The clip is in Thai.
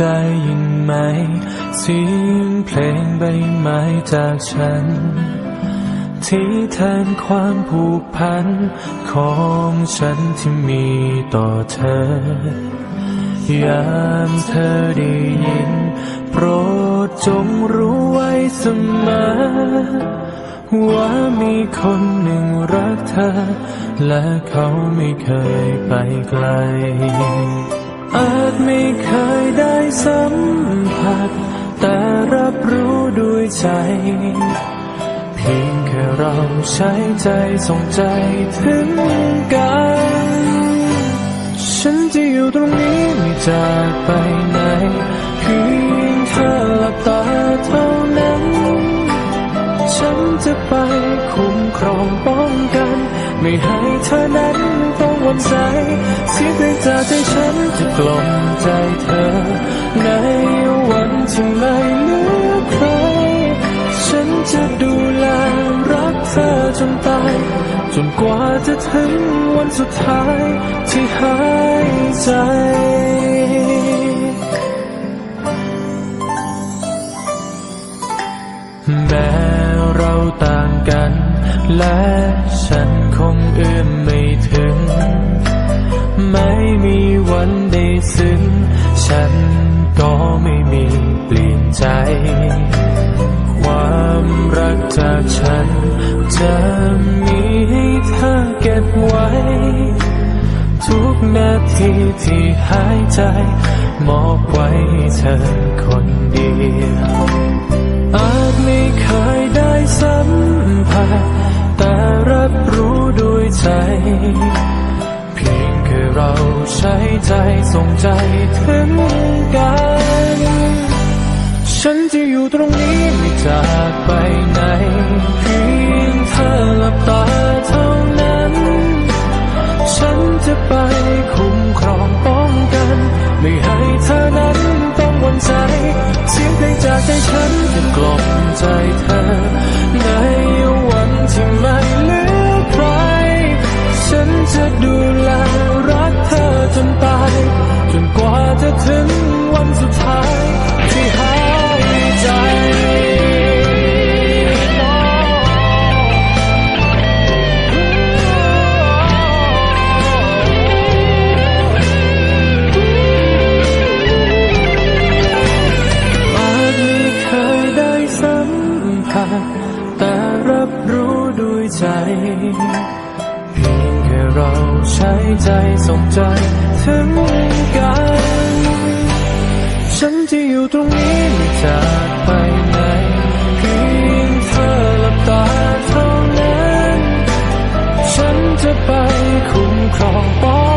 ได้ยินไหม เสียงเพลงใบไม้จากฉัน ที่แทนความผูกพัน ของฉันที่มีต่อเธอยามเธอได้ยิน โปรดจงรู้ไว้เสมอ ว่ามีคนหนึ่งรักเธอ และเขาไม่เคยไปไกล อาจไม่เคยได้สัมผัส แต่รับรู้ด้วยใจ เพียงแค่เราใช้ใจส่งใจถึงกัน ฉันจะอยู่ตรงนี้ไม่จากไปไหนเพียงเธอหลับตาเท่านั้น ฉันจะไปคุ้มครองป้องกัน ไม่ให้เธอนั้น วนใจเสียงเพลงจากใจฉันจะกล่อมใจเธอ ในวันที่ไม่เหลือใคร ฉันจะดูแลรักเธอจนตาย จนกว่าจะถึงวันสุดท้ายที่หายใจแม้เราต่างกัน และฉันคงเอื้อมไม่ถึง จะมีให้เธอเก็บไว้ ทุกนาทีที่หายใจ มอบไว้เธอคนเดียวอาจไม่เคยได้สัมผัสแต่รับรู้ด้วยใจ เพียงแค่เราใช้ใจส่งใจถึงกัน ฉันจะอยู่ตรงนี้ไม่จากไปไหน ไม่ให้เธอนั้นต้องวันใจ เสียงเพลงจากใจฉันจะกล่อมใจเธอ ในวันที่ไม่เหลือใคร ฉันจะดูแลรักเธอจนตาย จนกว่าจะถึงวันสุดท้าย เพียงแค่เราใช้ใจส่งใจถึงกัน ฉันที่อยู่ตรงนี้ไม่จากไปไหนเพียงเธอหลับตาเท่านั้น ฉันจะไปคุ้มครองป้อง